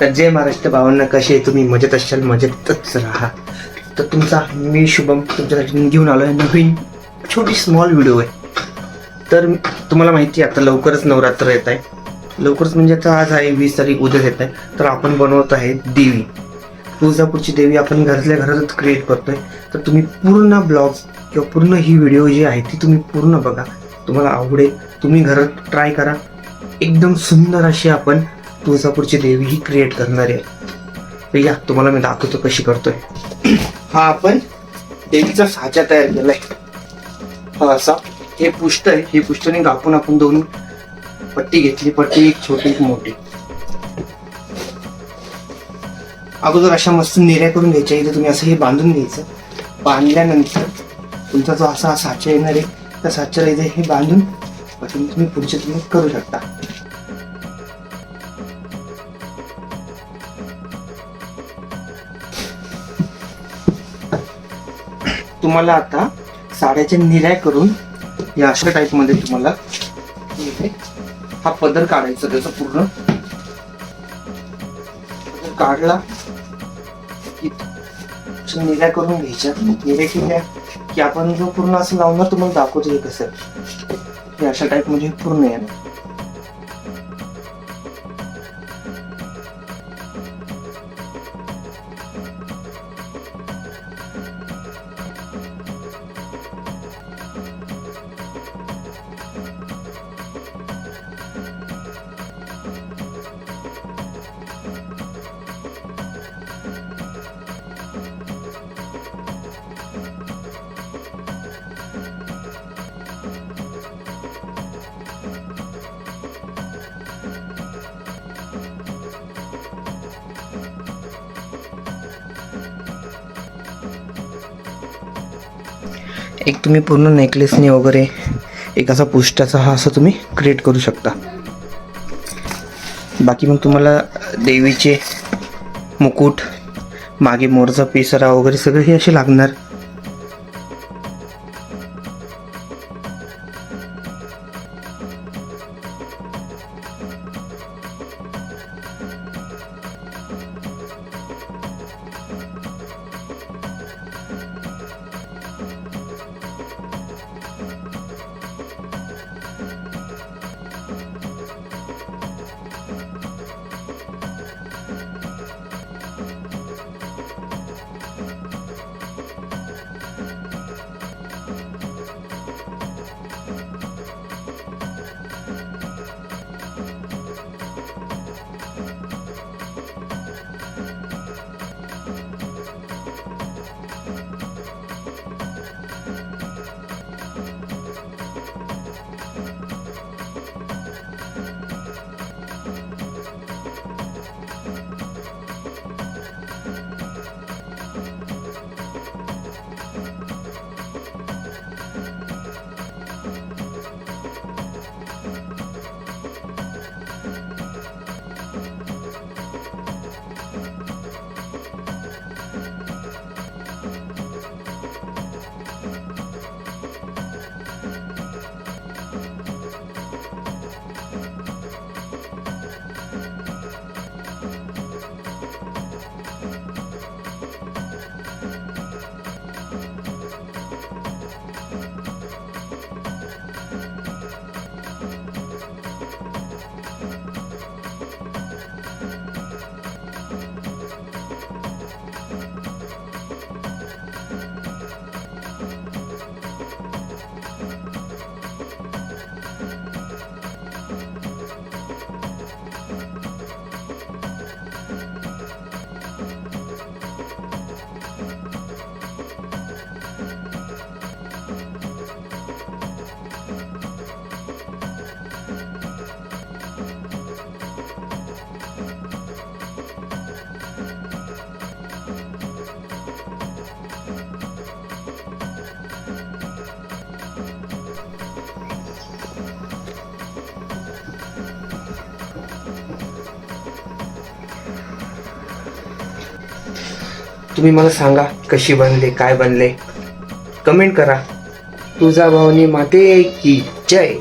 तर जय महाराष्ट्र भावांना कसे आहे तुम्ही? मजेत असाल मजेतच राहा. तर तुमचा मी शुभम तुमच्यासाठी घेऊन आलो आहे नवीन छोटी स्मॉल व्हिडिओ आहे. तर तुम्हाला माहिती आहे आता लवकरच नवरात्र येत आहे. लवकरच म्हणजे आता आज आहे वीस तारीख उद्या येत आहे. तर आपण बनवत आहे देवी. तुळजापूरची देवी आपण घरातल्या घरातच क्रिएट करतोय. तर तुम्ही पूर्ण ब्लॉग किंवा पूर्ण ही व्हिडिओ जी आहे ती तुम्ही पूर्ण बघा. तुम्हाला आवडेल तुम्ही घरात ट्राय करा. एकदम सुंदर अशी आपण तुळजापूरची देवी ही क्रिएट करणार आहे. तर या तुम्हाला मी दाखवतो कशी करतोय. हा आपण देवीचा साचा तयार केलाय. हा असा. हे पुष्ट आहे. हे पुष्टने कापून आपण दोन पट्टी घेतली. पट्टी एक छोटी एक मोठी. अगोदर अशा मस्त निर्या करून घ्यायच्या. इथे तुम्ही असं हे बांधून घ्यायचं. बांधल्यानंतर तुमचा जो असा साचा येणार आहे त्या साच्याला इथे हे बांधून तुम्ही पुढचे तुम्ही करू शकता. तुम्हाला आता साड्याच्या निर्या करून या अशा टाईपमध्ये तुम्हाला हा पदर काढायचा त्याचा पूर्ण काढला. की करून घ्यायच्या. निऱ्या केल्या की आपण जो पूर्ण असं लावणार तुम्हाला दाखवतो हे कसं हे अशा टाईपमध्ये पूर्ण येणार. एक तुम्ही पूर्ण नेकलेसने वगैरे एक असा पुष्टाचा हा असं तुम्ही क्रिएट करू शकता. बाकी मग तुम्हाला देवीचे मुकुट मागे मोरचा पिसरा वगैरे सगळे हे असे लागणार. तुम्ही मला सांगा कशी बनले काय बनले? कमेंट करा. तुझा भावनी माते की जय.